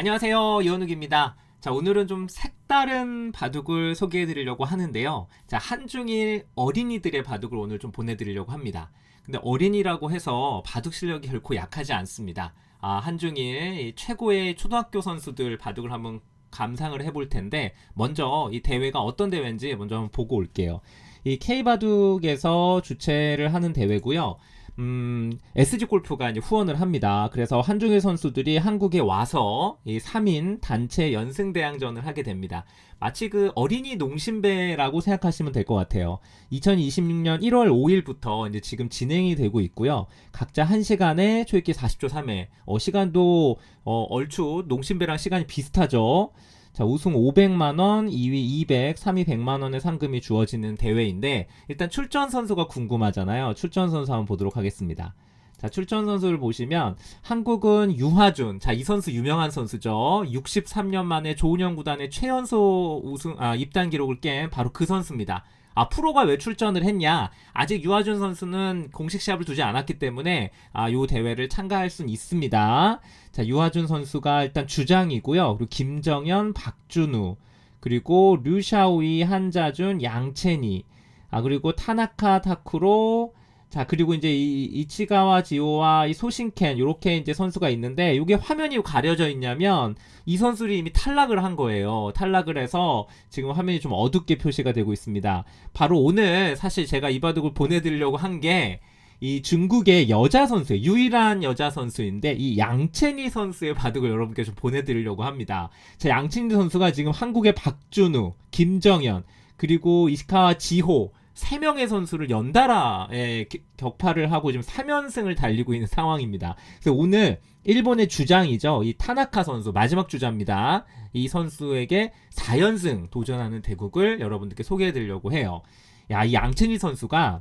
안녕하세요. 이원욱입니다. 자, 오늘은 좀 색다른 바둑을 소개해 드리려고 하는데요. 자, 한중일 어린이들의 바둑을 오늘 좀 보내 드리려고 합니다. 근데 어린이라고 해서 바둑 실력이 결코 약하지 않습니다. 아, 한중일 이 최고의 초등학교 선수들 바둑을 한번 감상을 해볼 텐데, 먼저 이 대회가 어떤 대회인지 먼저 한번 보고 올게요. 이 K바둑에서 주최를 하는 대회고요. 음, SG 골프가 이제 후원을 합니다. 그래서 한중일 선수들이 한국에 와서 이 3인 단체 연승 대항전을 하게 됩니다. 마치 그 어린이 농심배라고 생각하시면 될 것 같아요. 2026년 1월 5일부터 이제 지금 진행이 되고 있고요. 각자 1시간에 초읽기 40초 3회. 어, 시간도 어, 얼추 농심배랑 시간이 비슷하죠. 자, 우승 500만원, 2위 200, 3위 100만원의 상금이 주어지는 대회인데, 일단 출전 선수가 궁금하잖아요. 출전 선수 한번 보도록 하겠습니다. 자, 출전 선수를 보시면, 한국은 유하준. 자, 이 선수 유명한 선수죠. 63년 만에 조은영 구단의 최연소 우승, 아, 입단 기록을 깬 바로 그 선수입니다. 아, 프로가 왜 출전을 했냐? 아직 유하준 선수는 공식 시합을 두지 않았기 때문에, 아, 요 대회를 참가할 수는 있습니다. 자, 유하준 선수가 일단 주장이고요. 그리고 김정현, 박준우, 그리고 류샤오이, 한자준, 양채니, 아, 그리고 타나카 타쿠로, 자, 그리고 이제 이 이치가와 지오와 이 소신켄, 요렇게 이제 선수가 있는데, 요게 화면이 가려져 있냐면, 이 선수들이 이미 탈락을 한 거예요. 탈락을 해서 지금 화면이 좀 어둡게 표시가 되고 있습니다. 바로 오늘 사실 제가 이 바둑을 보내 드리려고 한 게, 이 중국의 여자 선수, 유일한 여자 선수인데 이 양첸이 선수의 바둑을 여러분께 좀 보내 드리려고 합니다. 자, 양첸이 선수가 지금 한국의 박준우, 김정현, 그리고 이시카와 지호 세 명의 선수를 연달아 예, 기- 격파를 하고 지금 3연승을 달리고 있는 상황입니다. 그래서 오늘 일본의 주장이죠. 이 타나카 선수 마지막 주자입니다. 이 선수에게 4연승 도전하는 대국을 여러분들께 소개해 드리려고 해요. 야, 이 양첸이 선수가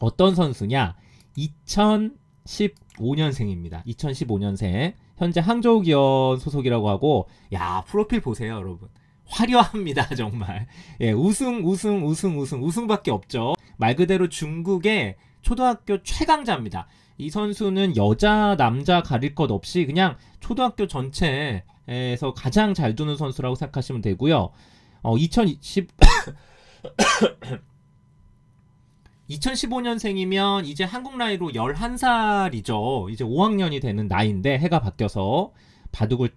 어떤 선수냐? 2015년생입니다. 2015년생. 현재 항저우 기업 소속이라고 하고, 야, 프로필 보세요, 여러분. 화려합니다, 정말. 예, 우승, 우승, 우승, 우승, 우승밖에 없죠. 말 그대로 중국의 초등학교 최강자입니다. 이 선수는 여자, 남자 가릴 것 없이 그냥 초등학교 전체에서 가장 잘 두는 선수라고 생각하시면 되고요. 어, 2020, 2015년생이면 이제 한국 나이로 11살이죠. 이제 5학년이 되는 나이인데 해가 바뀌어서 바둑을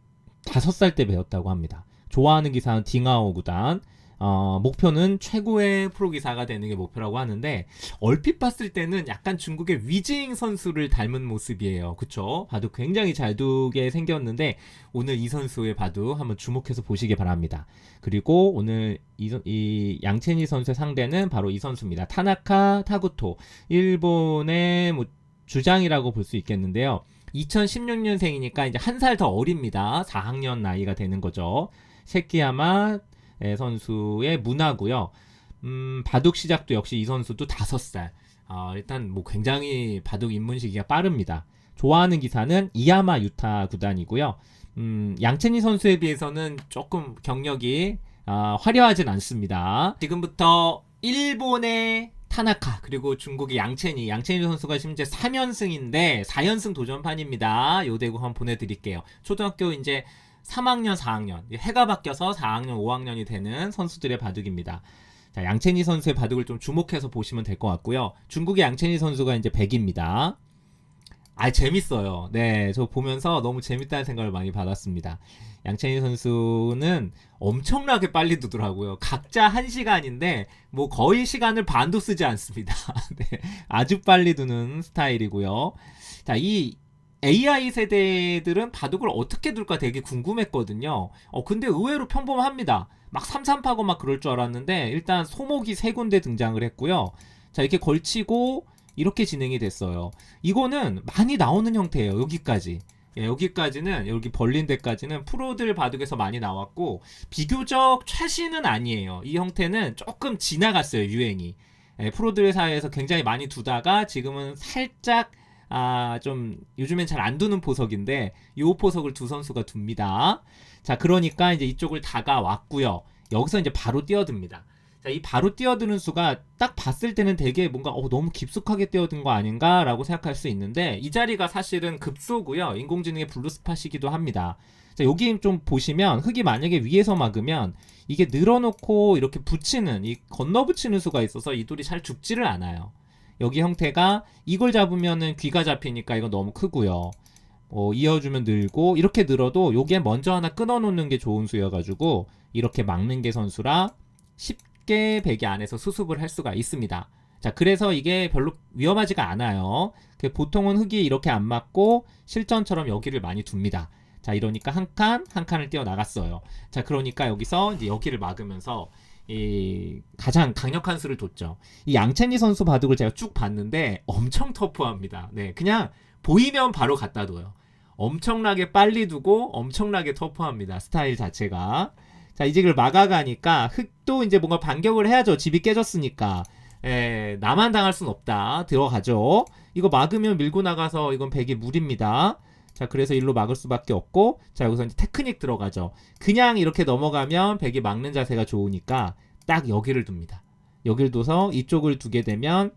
5살 때 배웠다고 합니다. 좋아하는 기사는 딩하오 구단. 어, 목표는 최고의 프로 기사가 되는 게 목표라고 하는데 얼핏 봤을 때는 약간 중국의 위징 선수를 닮은 모습이에요. 그쵸? 바둑 굉장히 잘 두게 생겼는데 오늘 이 선수의 바둑 한번 주목해서 보시기 바랍니다. 그리고 오늘 이, 선- 이 양첸이 선수의 상대는 바로 이 선수입니다. 타나카 타구토. 일본의 뭐 주장이라고 볼 수 있겠는데요. 2016년생이니까 이제 한 살 더 어립니다. 4학년 나이가 되는 거죠. 세키야마 에, 선수의 문화고요. 음, 바둑 시작도 역시 이 선수도 5살. 아, 일단 뭐 굉장히 바둑 입문 시기가 빠릅니다. 좋아하는 기사는 이야마 유타 구단이고요. 음, 양첸이 선수에 비해서는 조금 경력이 아, 화려하진 않습니다. 지금부터 일본의 타나카 그리고 중국의 양첸이 양첸이 선수가 심지어 3연승인데 4연승 도전판입니다. 요 대구 한번 보내드릴게요. 초등학교 이제 3학년, 4학년 해가 바뀌어서 4학년, 5학년이 되는 선수들의 바둑입니다. 자, 양첸이 선수의 바둑을 좀 주목해서 보시면 될 것 같고요. 중국의 양첸이 선수가 이제 100입니다. 아, 재밌어요. 네, 저 보면서 너무 재밌다는 생각을 많이 받았습니다. 양첸이 선수는 엄청나게 빨리 두더라고요. 각자 한 시간인데, 뭐 거의 시간을 반도 쓰지 않습니다. 네, 아주 빨리 두는 스타일이고요. 자, 이 AI 세대들은 바둑을 어떻게 둘까 되게 궁금했거든요. 어, 근데 의외로 평범합니다. 막 삼삼파고 막 그럴 줄 알았는데, 일단 소목이 세 군데 등장을 했고요. 자, 이렇게 걸치고, 이렇게 진행이 됐어요. 이거는 많이 나오는 형태예요. 여기까지. 예, 여기까지는 여기 벌린 데까지는 프로들 바둑에서 많이 나왔고 비교적 최신은 아니에요. 이 형태는 조금 지나갔어요. 유행이. 예, 프로들 사이에서 굉장히 많이 두다가 지금은 살짝 아, 좀 요즘엔 잘 안 두는 포석인데 요 포석을 두 선수가 둡니다. 자, 그러니까 이제 이쪽을 다가왔고요. 여기서 이제 바로 뛰어듭니다. 자, 이 바로 뛰어드는 수가 딱 봤을 때는 되게 뭔가 어, 너무 깊숙하게 뛰어든 거 아닌가라고 생각할 수 있는데 이 자리가 사실은 급소고요. 인공지능의 블루스팟이기도 합니다. 자, 여기 좀 보시면 흙이 만약에 위에서 막으면 이게 늘어놓고 이렇게 붙이는 이 건너 붙이는 수가 있어서 이 돌이 잘 죽지를 않아요. 여기 형태가 이걸 잡으면은 귀가 잡히니까 이거 너무 크고요. 뭐 이어주면 늘고 이렇게 늘어도 요게 먼저 하나 끊어놓는 게 좋은 수여가지고 이렇게 막는 게 선수라 쉽게 배기 안에서 수습을 할 수가 있습니다. 자 그래서 이게 별로 위험하지가 않아요. 그 보통은 흙이 이렇게 안 맞고 실전처럼 여기를 많이 둡니다. 자 이러니까 한 칸 한 칸을 띄어 나갔어요. 자 그러니까 여기서 이제 여기를 막으면서 이 가장 강력한 수를 뒀죠. 이 양첸이 선수 바둑을 제가 쭉 봤는데 엄청 터프합니다. 네, 그냥 보이면 바로 갖다 둬요. 엄청나게 빨리 두고 엄청나게 터프합니다. 스타일 자체가. 자, 이제 그걸 막아가니까 흙도 이제 뭔가 반격을 해야죠. 집이 깨졌으니까. 에, 나만 당할 순 없다. 들어가죠. 이거 막으면 밀고 나가서 이건 백이 무리입니다. 자, 그래서 일로 막을 수밖에 없고, 자, 여기서 이제 테크닉 들어가죠. 그냥 이렇게 넘어가면 백이 막는 자세가 좋으니까 딱 여기를 둡니다. 여기를 둬서 이쪽을 두게 되면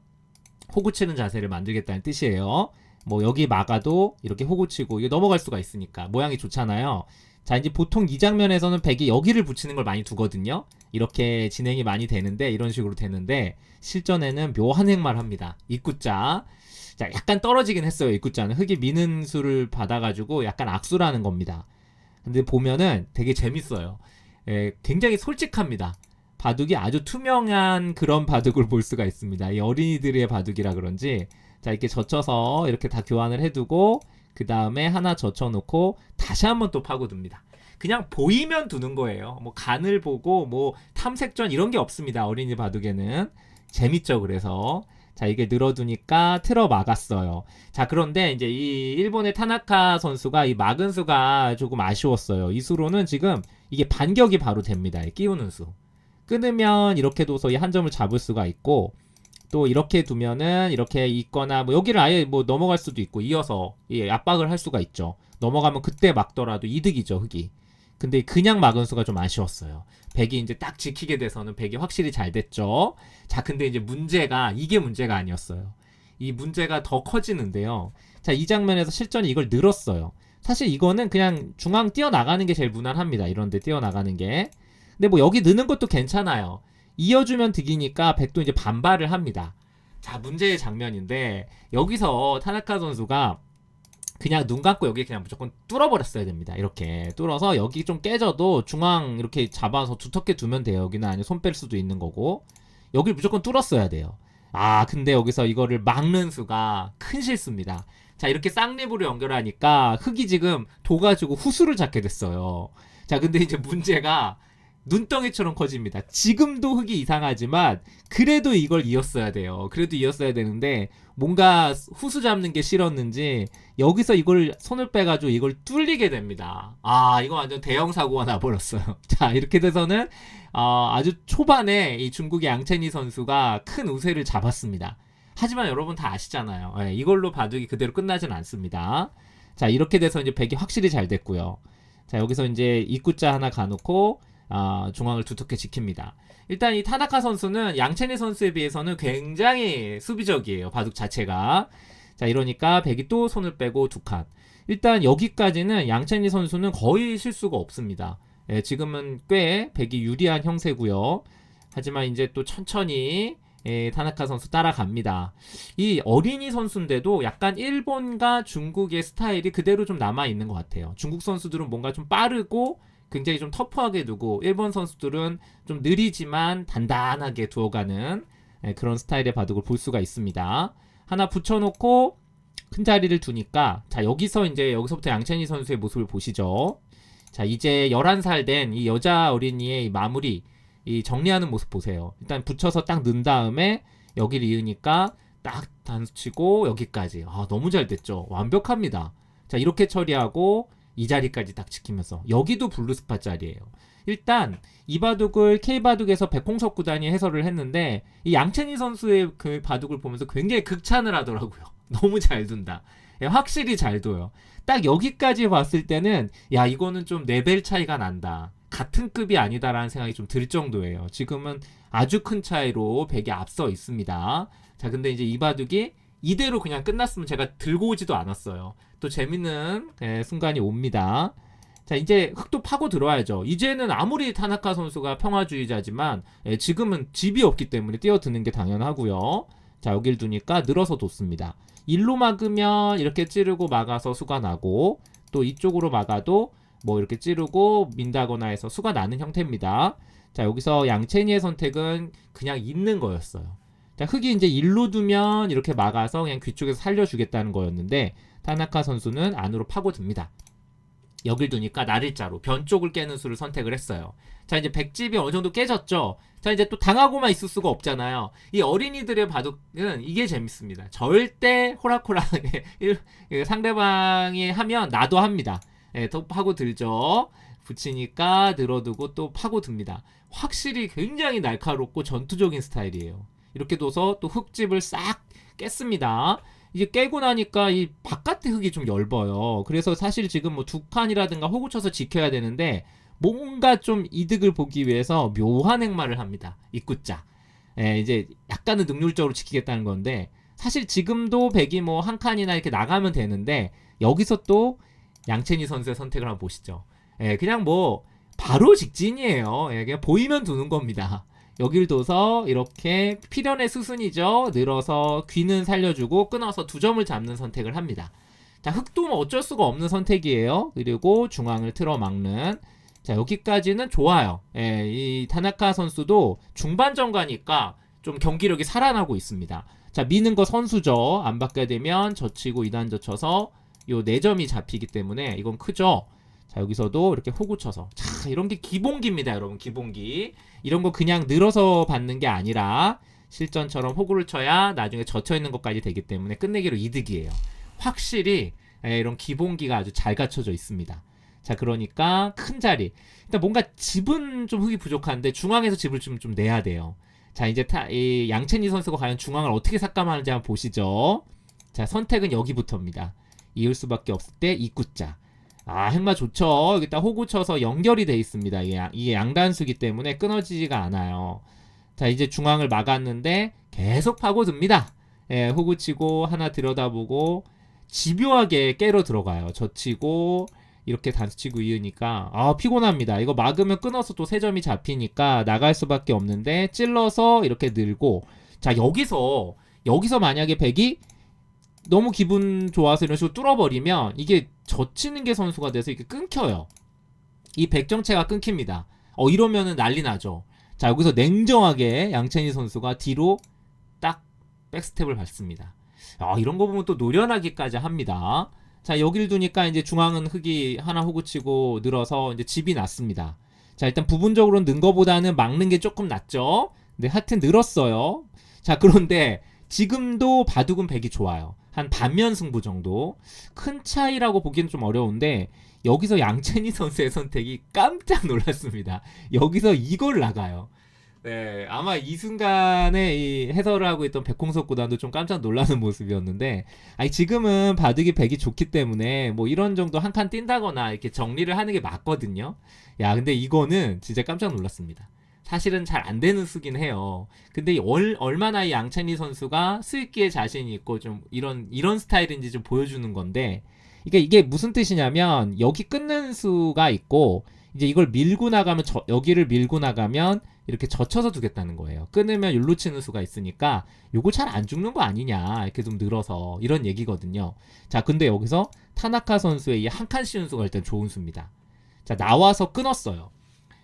호구 치는 자세를 만들겠다는 뜻이에요. 뭐 여기 막아도 이렇게 호구 치고 이게 넘어갈 수가 있으니까 모양이 좋잖아요. 자 이제 보통 이 장면에서는 백이 여기를 붙이는 걸 많이 두거든요. 이렇게 진행이 많이 되는데 이런 식으로 되는데 실전에는 묘한 행말 합니다. 입구자. 자 약간 떨어지긴 했어요. 입구자는 흙이 미는 수를 받아가지고 약간 악수라는 겁니다. 근데 보면은 되게 재밌어요. 예, 굉장히 솔직합니다. 바둑이 아주 투명한 그런 바둑을 볼 수가 있습니다. 이 어린이들의 바둑이라 그런지 자 이렇게 젖혀서 이렇게 다 교환을 해두고 그 다음에 하나 젖혀놓고 다시 한번 또 파고듭니다. 그냥 보이면 두는 거예요. 뭐 간을 보고 뭐 탐색전 이런 게 없습니다. 어린이 바둑에는 재밌죠. 그래서 자 이게 늘어두니까 틀어 막았어요. 자 그런데 이제 이 일본의 타나카 선수가 이 막은 수가 조금 아쉬웠어요. 이 수로는 지금 이게 반격이 바로 됩니다. 이 끼우는 수. 끊으면 이렇게 둬서 이 한 점을 잡을 수가 있고 또 이렇게 두면은 이렇게 있거나 뭐 여기를 아예 뭐 넘어갈 수도 있고 이어서 예, 압박을 할 수가 있죠. 넘어가면 그때 막더라도 이득이죠 흙이. 근데 그냥 막은 수가 좀 아쉬웠어요. 백이 이제 딱 지키게 돼서는 백이 확실히 잘 됐죠. 자 근데 이제 문제가 이게 문제가 아니었어요. 이 문제가 더 커지는데요. 자 이 장면에서 실전이 이걸 늘었어요. 사실 이거는 그냥 중앙 뛰어나가는 게 제일 무난합니다. 이런데 뛰어나가는 게. 근데 뭐 여기 느는 것도 괜찮아요. 이어주면 득이니까 백도 이제 반발을 합니다. 자, 문제의 장면인데 여기서 타나카 선수가 그냥 눈 감고 여기 그냥 무조건 뚫어버렸어야 됩니다. 이렇게 뚫어서 여기 좀 깨져도 중앙 이렇게 잡아서 두텁게 두면 돼요. 여기는 아니 손 뺄 수도 있는 거고 여기 무조건 뚫었어야 돼요. 아, 근데 여기서 이거를 막는 수가 큰 실수입니다. 자, 이렇게 쌍립으로 연결하니까 흙이 지금 도가지고 후수를 잡게 됐어요. 자, 근데 이제 문제가 눈덩이처럼 커집니다. 지금도 흙이 이상하지만 그래도 이걸 이었어야 돼요. 그래도 이었어야 되는데 뭔가 후수 잡는 게 싫었는지 여기서 이걸 손을 빼가지고 이걸 뚫리게 됩니다. 아 이거 완전 대형 사고가 나버렸어요. 자 이렇게 돼서는 어, 아주 초반에 이 중국의 양첸이 선수가 큰 우세를 잡았습니다. 하지만 여러분 다 아시잖아요. 예, 이걸로 바둑이 그대로 끝나진 않습니다. 자 이렇게 돼서 이제 백이 확실히 잘 됐고요. 자 여기서 이제 입구자 하나 가놓고 아, 중앙을 두텁게 지킵니다. 일단 이 타나카 선수는 양첸이 선수에 비해서는 굉장히 수비적이에요. 바둑 자체가. 자, 이러니까 백이 또 손을 빼고 두 칸. 일단 여기까지는 양첸이 선수는 거의 실수가 없습니다. 예, 지금은 꽤 백이 유리한 형세고요. 하지만 이제 또 천천히 예, 타나카 선수 따라갑니다. 이 어린이 선수인데도 약간 일본과 중국의 스타일이 그대로 좀 남아 있는 것 같아요. 중국 선수들은 뭔가 좀 빠르고 굉장히 좀 터프하게 두고 일본 선수들은 좀 느리지만 단단하게 두어가는 예, 그런 스타일의 바둑을 볼 수가 있습니다. 하나 붙여놓고 큰 자리를 두니까 자 여기서 이제 여기서부터 양첸이 선수의 모습을 보시죠. 자 이제 11살 된 이 여자 어린이의 이 마무리 이 정리하는 모습 보세요. 일단 붙여서 딱 넣은 다음에 여기를 이으니까 딱 단수치고 여기까지 아 너무 잘 됐죠. 완벽합니다. 자 이렇게 처리하고 이 자리까지 딱 지키면서 여기도 블루스파 자리예요. 일단 이 바둑을 K 바둑에서 백홍석 구단이 해설을 했는데 이 양첸희 선수의 그 바둑을 보면서 굉장히 극찬을 하더라고요. 너무 잘 둔다. 예, 확실히 잘 둬요. 딱 여기까지 봤을 때는 야 이거는 좀 레벨 차이가 난다. 같은 급이 아니다라는 생각이 좀 들 정도예요. 지금은 아주 큰 차이로 백이 앞서 있습니다. 자, 근데 이제 이 바둑이 이대로 그냥 끝났으면 제가 들고 오지도 않았어요. 또 재밌는 예, 순간이 옵니다. 자 이제 흑도 파고 들어와야죠. 이제는 아무리 타나카 선수가 평화주의자지만 예, 지금은 집이 없기 때문에 뛰어드는 게 당연하고요. 자 여길 두니까 늘어서 뒀습니다. 일로 막으면 이렇게 찌르고 막아서 수가 나고 또 이쪽으로 막아도 뭐 이렇게 찌르고 민다거나 해서 수가 나는 형태입니다. 자 여기서 양채니의 선택은 그냥 있는 거였어요. 자 흑이 이제 일로 두면 이렇게 막아서 그냥 귀 쪽에서 살려주겠다는 거였는데 타나카 선수는 안으로 파고듭니다. 여길 두니까 날일자로 변 쪽을 깨는 수를 선택을 했어요. 자 이제 백집이 어느 정도 깨졌죠. 자 이제 또 당하고만 있을 수가 없잖아요. 이 어린이들의 바둑은 이게 재밌습니다. 절대 호락호락하게 일- 상대방이 하면 나도 합니다. 예, 또 파고 들죠. 붙이니까 늘어두고 또 파고 듭니다. 확실히 굉장히 날카롭고 전투적인 스타일이에요. 이렇게 둬서 또 흙집을 싹 깼습니다. 이제 깨고 나니까 이 바깥의 흙이 좀 얇아요. 그래서 사실 지금 뭐 두 칸이라든가 호구 쳐서 지켜야 되는데 뭔가 좀 이득을 보기 위해서 묘한 행마를 합니다. 입구자. 예, 이제 약간은 능률적으로 지키겠다는 건데 사실 지금도 백이 뭐 한 칸이나 이렇게 나가면 되는데 여기서 또 양채니 선수의 선택을 한번 보시죠. 예, 그냥 뭐 바로 직진이에요. 예, 그냥 보이면 두는 겁니다. 여길 둬서 이렇게 필연의 수순이죠. 늘어서 귀는 살려주고 끊어서 두 점을 잡는 선택을 합니다. 자, 흑도 뭐 어쩔 수가 없는 선택이에요. 그리고 중앙을 틀어 막는. 자, 여기까지는 좋아요. 예, 이 타나카 선수도 중반 전 가니까 좀 경기력이 살아나고 있습니다. 자, 미는 거 선수죠. 안 받게 되면 젖히고 이단 젖혀서 요 4점이 잡히기 때문에 이건 크죠. 자, 여기서도 이렇게 호구 쳐서. 자, 이런 게 기본기입니다, 여러분. 기본기. 이런 거 그냥 늘어서 받는 게 아니라 실전처럼 호구를 쳐야 나중에 젖혀 있는 것까지 되기 때문에 끝내기로 이득이에요. 확실히 예, 이런 기본기가 아주 잘 갖춰져 있습니다. 자, 그러니까 큰 자리. 일단 뭔가 집은 좀 흙이 부족한데 중앙에서 집을 좀, 좀 내야 돼요. 자, 이제 타, 이 양채니 선수가 과연 중앙을 어떻게 삭감하는지 한번 보시죠. 자, 선택은 여기부터입니다. 이을 수밖에 없을 때 입구자. 아, 행마 좋죠. 여기다 호구 쳐서 연결이 돼 있습니다. 이게, 양- 이게 양단수기 때문에 끊어지지가 않아요. 자, 이제 중앙을 막았는데 계속 파고듭니다. 예, 호구 치고 하나 들여다보고 집요하게 깨러 들어가요. 젖히고 이렇게 단수 치고 이으니까 아 피곤합니다. 이거 막으면 끊어서 또 세 점이 잡히니까 나갈 수밖에 없는데 찔러서 이렇게 늘고 자 여기서 여기서 만약에 백이 너무 기분 좋아서 이런 식으로 뚫어버리면 이게 젖히는 게 선수가 돼서 이게 끊겨요. 이 백정체가 끊깁니다. 어 이러면은 난리 나죠. 자 여기서 냉정하게 양채니 선수가 뒤로 딱 백스텝을 밟습니다. 아 이런 거 보면 또 노련하기까지 합니다. 자 여길 두니까 이제 중앙은 흙이 하나 호구치고 늘어서 이제 집이 났습니다. 자 일단 부분적으로 는 거보다는 막는 게 조금 낫죠. 근데 하여튼 늘었어요. 자 그런데 지금도 바둑은 백이 좋아요. 한 반면 승부 정도. 큰 차이라고 보기는 좀 어려운데 여기서 양채니 선수의 선택이 깜짝 놀랐습니다. 여기서 이걸 나가요. 네, 아마 이 순간에 이 해설을 하고 있던 백홍석 구단도 좀 깜짝 놀라는 모습이었는데, 아니 지금은 바둑이 백이 좋기 때문에 뭐 이런 정도 한 칸 뛴다거나 이렇게 정리를 하는 게 맞거든요. 야, 근데 이거는 진짜 깜짝 놀랐습니다. 사실은 잘 안 되는 수긴 해요. 근데 얼, 얼마나 이 양찬희 선수가 수익기에 자신이 있고 좀 이런 이런 스타일인지 좀 보여주는 건데, 이게 이게 무슨 뜻이냐면 여기 끊는 수가 있고 이제 이걸 밀고 나가면 저, 여기를 밀고 나가면 이렇게 젖혀서 두겠다는 거예요. 끊으면 율로 치는 수가 있으니까 요거 잘 안 죽는 거 아니냐 이렇게 좀 늘어서 이런 얘기거든요. 자 근데 여기서 타나카 선수의 이 한칸 씌운 수가 일단 좋은 수입니다. 자 나와서 끊었어요.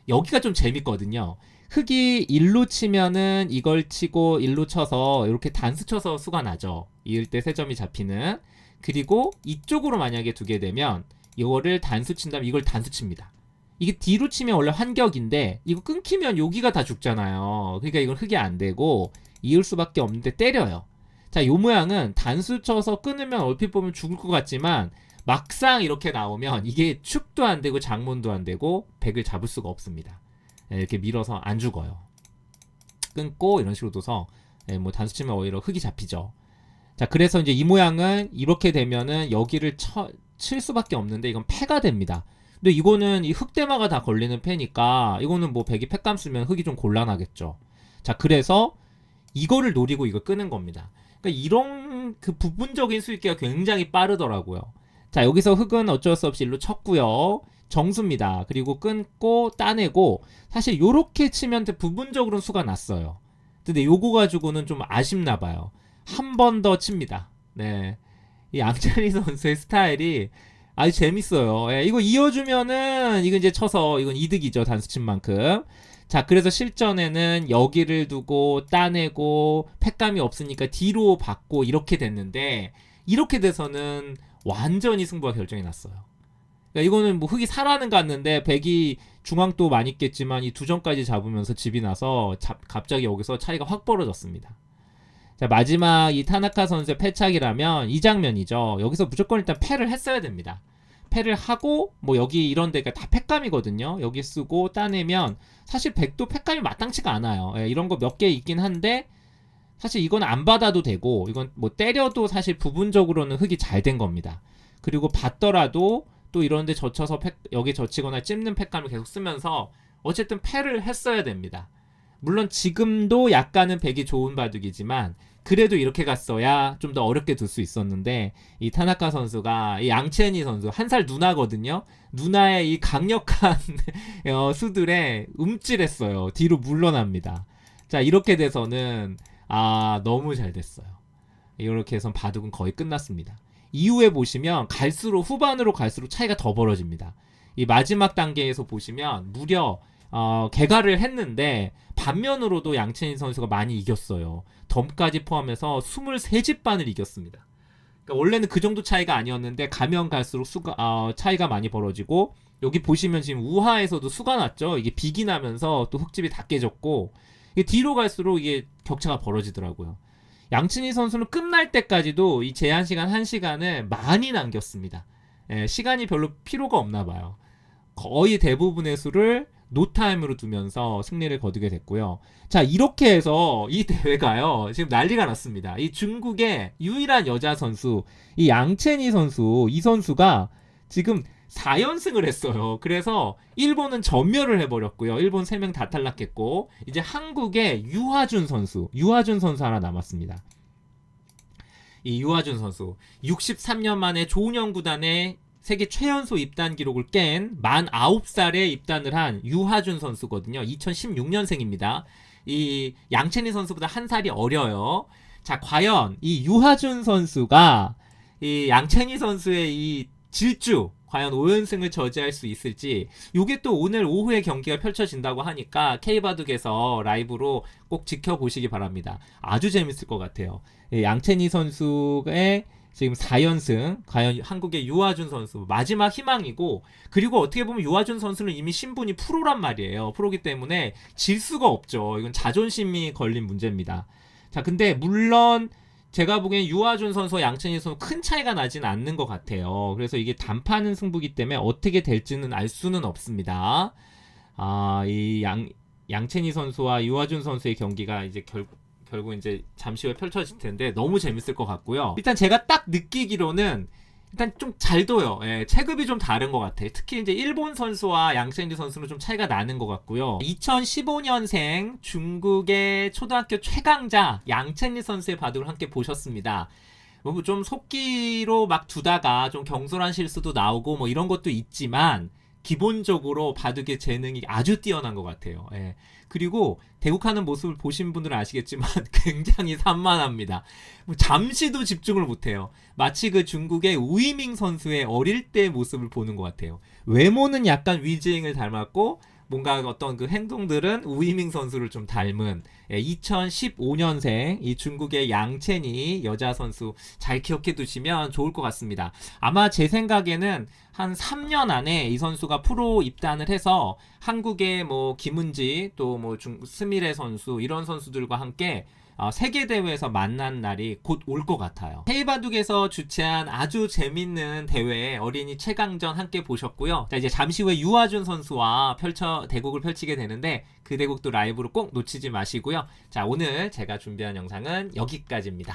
여기가 좀 재밌거든요. 흙이 일로 치면은 이걸 치고 일로 쳐서 이렇게 단수 쳐서 수가 나죠. 이을 때 세 점이 잡히는. 그리고 이쪽으로 만약에 두게 되면 이거를 단수 친다면 이걸 단수 칩니다. 이게 뒤로 치면 원래 환격인데 이거 끊기면 여기가 다 죽잖아요. 그러니까 이건 흙이 안 되고 이을 수밖에 없는데 때려요. 자, 요 모양은 단수 쳐서 끊으면 얼핏 보면 죽을 것 같지만 막상 이렇게 나오면 이게 축도 안 되고 장문도 안 되고 백을 잡을 수가 없습니다. 예, 이렇게 밀어서 안 죽어요. 끊고 이런 식으로 둬서 예, 뭐 단수 치면 오히려 흙이 잡히죠. 자, 그래서 이제 이 모양은 이렇게 되면은 여기를 쳐, 칠 수밖에 없는데 이건 패가 됩니다. 근데 이거는 이 흑대마가 다 걸리는 패니까 이거는 뭐 백이 패감 쓰면 흑이 좀 곤란하겠죠. 자, 그래서 이거를 노리고 이걸 끄는 겁니다. 그러니까 이런 그 부분적인 수익기가 굉장히 빠르더라고요. 자, 여기서 흑은 어쩔 수 없이 일로 쳤고요. 정수입니다. 그리고 끊고 따내고 사실 요렇게 치면 부분적으로는 수가 났어요. 근데 요거 가지고는 좀 아쉽나 봐요. 한 번 더 칩니다. 네. 이 양찬희 선수의 스타일이 아주 재밌어요. 예, 이거 이어주면은 이거 이제 쳐서 이건 이득이죠. 단수친 만큼. 자, 그래서 실전에는 여기를 두고 따내고 팩감이 없으니까 뒤로 받고 이렇게 됐는데 이렇게 돼서는 완전히 승부가 결정이 났어요. 그러니까 이거는 뭐 흙이 살아는 갔는데 백이 중앙도 많이 있겠지만 이 두 점까지 잡으면서 집이 나서 잡- 갑자기 여기서 차이가 확 벌어졌습니다. 자 마지막 이 타나카 선수의 패착이라면 이 장면이죠. 여기서 무조건 일단 패를 했어야 됩니다. 패를 하고 뭐 여기 이런 데가 다 패감이거든요. 여기 쓰고 따내면 사실 백도 패감이 마땅치가 않아요. 예, 이런 거 몇 개 있긴 한데 사실 이건 안 받아도 되고 이건 뭐 때려도 사실 부분적으로는 흙이 잘 된 겁니다. 그리고 받더라도 또 이런데 젖혀서 패- 여기 젖히거나 찝는 팩감을 계속 쓰면서 어쨌든 패를 했어야 됩니다. 물론 지금도 약간은 백이 좋은 바둑이지만 그래도 이렇게 갔어야 좀 더 어렵게 둘 수 있었는데 이 타나카 선수가 이 양첸이 선수 한 살 누나거든요. 누나의 이 강력한 어, 수들에 움찔했어요. 뒤로 물러납니다. 자 이렇게 돼서는 아 너무 잘 됐어요. 이렇게 해서 바둑은 거의 끝났습니다. 이후에 보시면 갈수록 후반으로 갈수록 차이가 더 벌어집니다. 이 마지막 단계에서 보시면 무려 어, 개가를 했는데 반면으로도 양채인 선수가 많이 이겼어요. 덤까지 포함해서 23집 반을 이겼습니다. 그러니까 원래는 그 정도 차이가 아니었는데 가면 갈수록 수가 어, 차이가 많이 벌어지고 여기 보시면 지금 우하에서도 수가 났죠. 이게 비기 나면서 또 흙집이 다 깨졌고 뒤로 갈수록 이게 격차가 벌어지더라고요. 양친희 선수는 끝날 때까지도 이 제한 시간 1시간을 많이 남겼습니다. 예, 시간이 별로 필요가 없나 봐요. 거의 대부분의 수를 노타임으로 두면서 승리를 거두게 됐고요. 자, 이렇게 해서 이 대회가요. 지금 난리가 났습니다. 이 중국의 유일한 여자 선수, 이 양첸이 선수, 이 선수가 지금 4연승을 했어요. 그래서 일본은 전멸을 해버렸고요. 일본 3명 다 탈락했고, 이제 한국의 유하준 선수, 유하준 선수 하나 남았습니다. 이 유하준 선수, 63년 만에 조은영 구단에 세계 최연소 입단 기록을 깬 만 9살에 입단을 한 유하준 선수거든요. 2016년생입니다. 이 양채니 선수보다 한 살이 어려요. 자, 과연 이 유하준 선수가 이 양채니 선수의 이 질주 과연 5연승을 저지할 수 있을지 요게 또 오늘 오후에 경기가 펼쳐진다고 하니까 K바둑에서 라이브로 꼭 지켜보시기 바랍니다. 아주 재밌을 것 같아요. 예, 양채니 선수의 지금 4연승 과연 한국의 유아준 선수 마지막 희망이고 그리고 어떻게 보면 유아준 선수는 이미 신분이 프로란 말이에요. 프로기 때문에 질 수가 없죠. 이건 자존심이 걸린 문제입니다. 자, 근데 물론 제가 보기엔 유아준 선수와 양천희 선수 큰 차이가 나진 않는 것 같아요. 그래서 이게 단판은 승부기 때문에 어떻게 될지는 알 수는 없습니다. 아, 이 양, 양채니 선수와 유아준 선수의 경기가 이제 결, 결국 이제 잠시 후에 펼쳐질 텐데 너무 재밌을 것 같고요. 일단 제가 딱 느끼기로는 일단 좀 잘 둬요. 예, 체급이 좀 다른 것 같아요. 특히 이제 일본 선수와 양센지 선수는 좀 차이가 나는 것 같고요. 2015년생 중국의 초등학교 최강자 양첸리 선수의 바둑을 함께 보셨습니다. 뭐좀 속기로 막 두다가 좀 경솔한 실수도 나오고 뭐 이런 것도 있지만 기본적으로 바둑의 재능이 아주 뛰어난 것 같아요. 예. 그리고 대국하는 모습을 보신 분들은 아시겠지만 굉장히 산만합니다. 뭐 잠시도 집중을 못해요. 마치 그 중국의 우이밍 선수의 어릴 때 모습을 보는 것 같아요. 외모는 약간 위즈잉을 닮았고 뭔가 어떤 그 행동들은 우이밍 선수를 좀 닮은 2015년생 이 중국의 양첸이 여자 선수 잘 기억해 두시면 좋을 것 같습니다. 아마 제 생각에는 한 3년 안에 이 선수가 프로 입단을 해서 한국의 뭐 김은지 또뭐 스미레 선수 이런 선수들과 함께 어, 세계 대회에서 만난 날이 곧 올 것 같아요. 헤이바둑에서 주최한 아주 재밌는 대회 어린이 최강전 함께 보셨고요. 자 이제 잠시 후에 유아준 선수와 펼쳐 대국을 펼치게 되는데 그 대국도 라이브로 꼭 놓치지 마시고요. 자 오늘 제가 준비한 영상은 여기까지입니다.